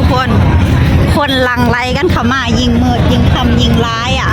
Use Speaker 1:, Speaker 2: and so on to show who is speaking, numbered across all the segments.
Speaker 1: ทุกคน คนลังไลกันเข้ามายิงมืดยิงคำยิงร้ายอะ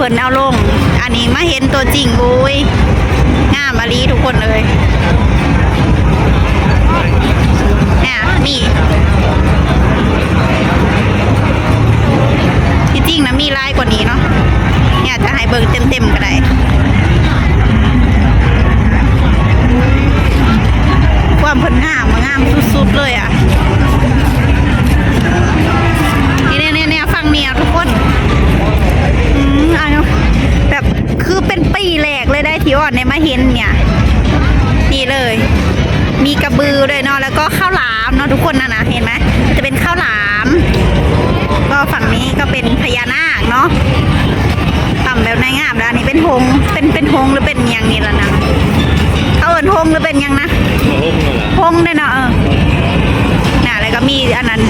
Speaker 1: เพิ่นเอาลง อันนี้มาเห็นตัวจริงอุ้ยงามมาลีทุกคนเลยเนี่ยนี่ที่จริงนะมีลายกว่านี้เนาะเนี่ยจะให้เบิ่งเต็มๆก็ได้ ด้วยเนาะแล้วก็ข้าวหลามเนาะทุกคนนะนะเห็นไหมจะเป็นข้าวหลาม ก็ฝั่งนี้ก็เป็นพญานาคเนาะทำแบบในงามแล้วอันนี้เป็นหงเป็นเป็นหงหรือเป็นยังนี่ละนะเขาเอินหงหรือเป็นยังนะ
Speaker 2: ห
Speaker 1: งส์เนี่ยเนาะเออน่ะแล้วก็มีอันนั้น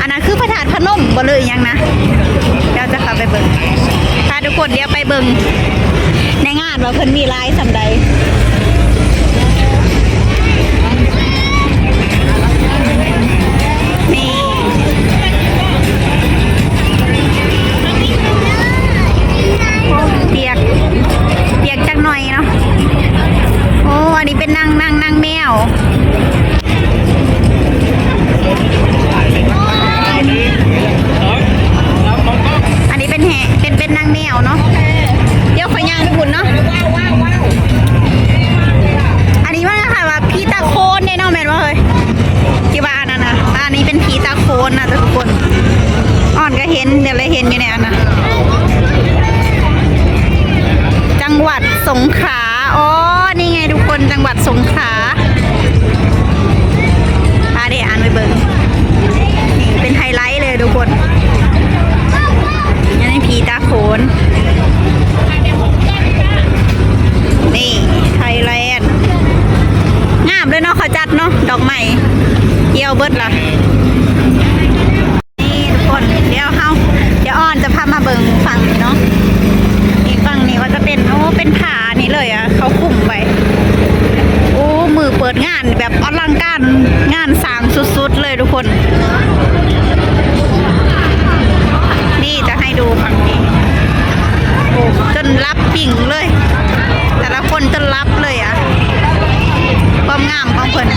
Speaker 1: อันนั้นคือพระธาตุพนมบ่เลยยังนะเดี๋ยวจะเข้าไปเบิ่งพาทุกคนเดี๋ยวไปเบิ่งในงานว่าเพิ่นมีลายสำใด สงขลาอ๋อ นี่ไงทุกคนจังหวัดสงขลาพาเดี๋ยวอ่านไปเบิ่งนี่เป็นไฮไลท์เลยทุกคนอันนี้พีตาโคนนี่ไทยแลนด์งามเลยเนาะเขาจัดเนาะดอกใหม่เกี่ยวเบิดล่ะ ลังการงานสร้างสุดๆเลยทุกคน นี่จะให้ดูฝั่งนี้โอ้จนรับปิ่งเลย แต่ละคนจนรับเลยอะความงามของเผิน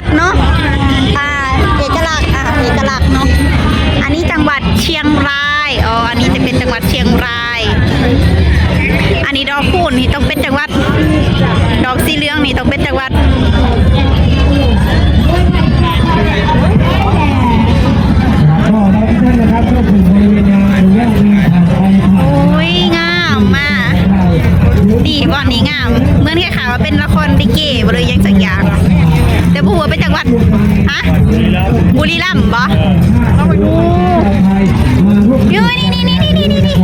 Speaker 1: ษณ์เนาะอ่าเอกลักษณ์อ่าเอกลักษณ์เนาะอันนี้จังหวัดเชียงรายอ๋ออันนี้จะเป็นจังหวัดเชียงราย อันนี้ดอกคูณนี่ต้องเป็นจังหวัด ดอกสีเหลืองนี่ต้องเป็นจังหวัด ย์บ่
Speaker 3: ไทยมาร่วม
Speaker 1: เฮ้ยนี่นี่นี่นี่นี่นี่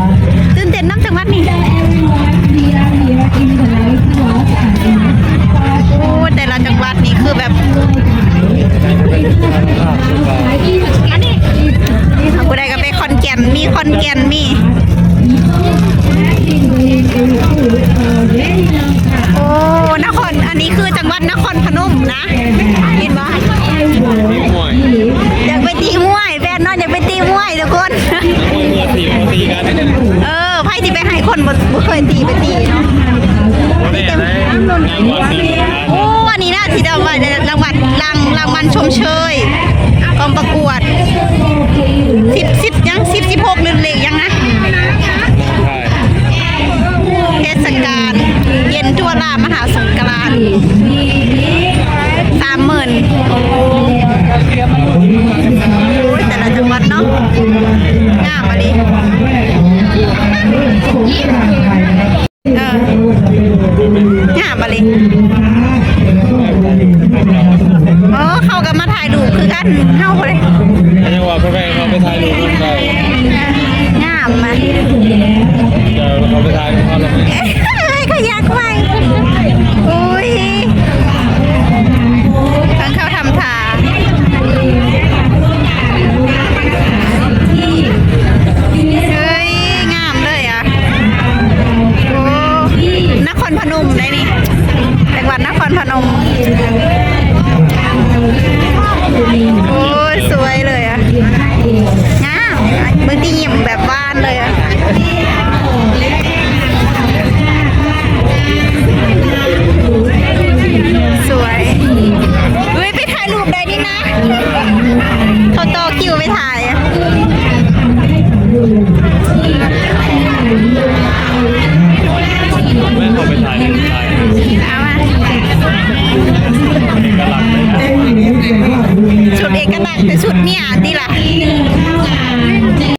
Speaker 1: ตื่นเต้นน้ำจังหวัดนี่โอ้แต่ละจังหวัดนี่คือแบบอันนี้เอาผู้ก็ไปคอนแก่นมีคอนแก่นมีโอ้นครอันนี้คือจังหวัดนครพนมนะ ไพ่ที่ไปให้คนบ่บ่เคยตีไปตีเนาะ
Speaker 2: วันนี้ได้งานวันนี้
Speaker 1: โอ้อันนี้นะที่ได้มารางวัลรางรางวัลชมเชยกองประกวดสิบสิบยังสิบสิบหกหรือเลขยังนะ
Speaker 2: ใช่
Speaker 1: เทศกาลเย็นทั่วลามหาสงกรานต์ องามมาดิโอ้เขาก็มาถ่ายรูปคือกันเข้าเลย
Speaker 2: ไม่ใช่ว่าพ่อแม่เขาไปถ่ายรูปกันได้
Speaker 1: งามมา
Speaker 2: เดี๋ยวเขาไปถ่ายเขาแล้ว
Speaker 1: เอ้ยขยักไป